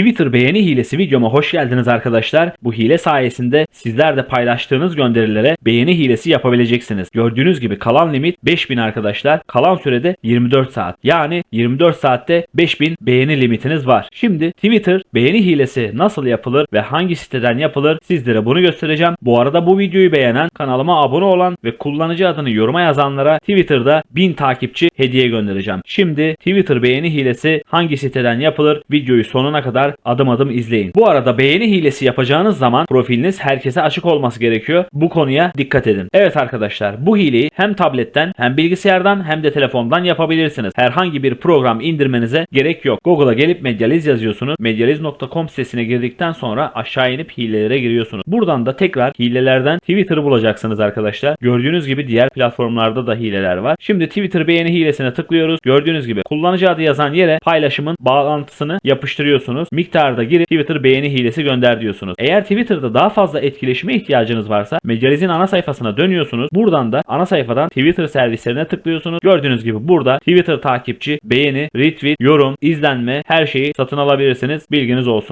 Twitter beğeni hilesi videoma hoş geldiniz arkadaşlar. Bu hile sayesinde sizler de paylaştığınız gönderilere beğeni hilesi yapabileceksiniz. Gördüğünüz gibi kalan limit 5000 arkadaşlar. Kalan sürede 24 saat. Yani 24 saatte 5000 beğeni limitiniz var. Şimdi Twitter beğeni hilesi nasıl yapılır ve hangi siteden yapılır sizlere bunu göstereceğim. Bu arada bu videoyu beğenen, kanalıma abone olan ve kullanıcı adını yoruma yazanlara Twitter'da 1000 takipçi hediye göndereceğim. Şimdi Twitter beğeni hilesi hangi siteden yapılır videoyu sonuna kadar adım adım izleyin. Bu arada beğeni hilesi yapacağınız zaman profiliniz herkese açık olması gerekiyor. Bu konuya dikkat edin. Evet arkadaşlar bu hileyi hem tabletten hem bilgisayardan hem de telefondan yapabilirsiniz. Herhangi bir program indirmenize gerek yok. Google'a gelip Medializ yazıyorsunuz. Medializ.com sitesine girdikten sonra aşağı inip hilelere giriyorsunuz. Buradan da tekrar hilelerden Twitter'ı bulacaksınız arkadaşlar. Gördüğünüz gibi diğer platformlarda da hileler var. Şimdi Twitter beğeni hilesine tıklıyoruz. Gördüğünüz gibi kullanıcı adı yazan yere paylaşımın bağlantısını yapıştırıyorsunuz. Miktarda girip Twitter beğeni hilesi gönder diyorsunuz. Eğer Twitter'da daha fazla etkileşime ihtiyacınız varsa Medializ'in ana sayfasına dönüyorsunuz. Buradan da ana sayfadan Twitter servislerine tıklıyorsunuz. Gördüğünüz gibi burada Twitter takipçi, beğeni, retweet, yorum, izlenme her şeyi satın alabilirsiniz. Bilginiz olsun.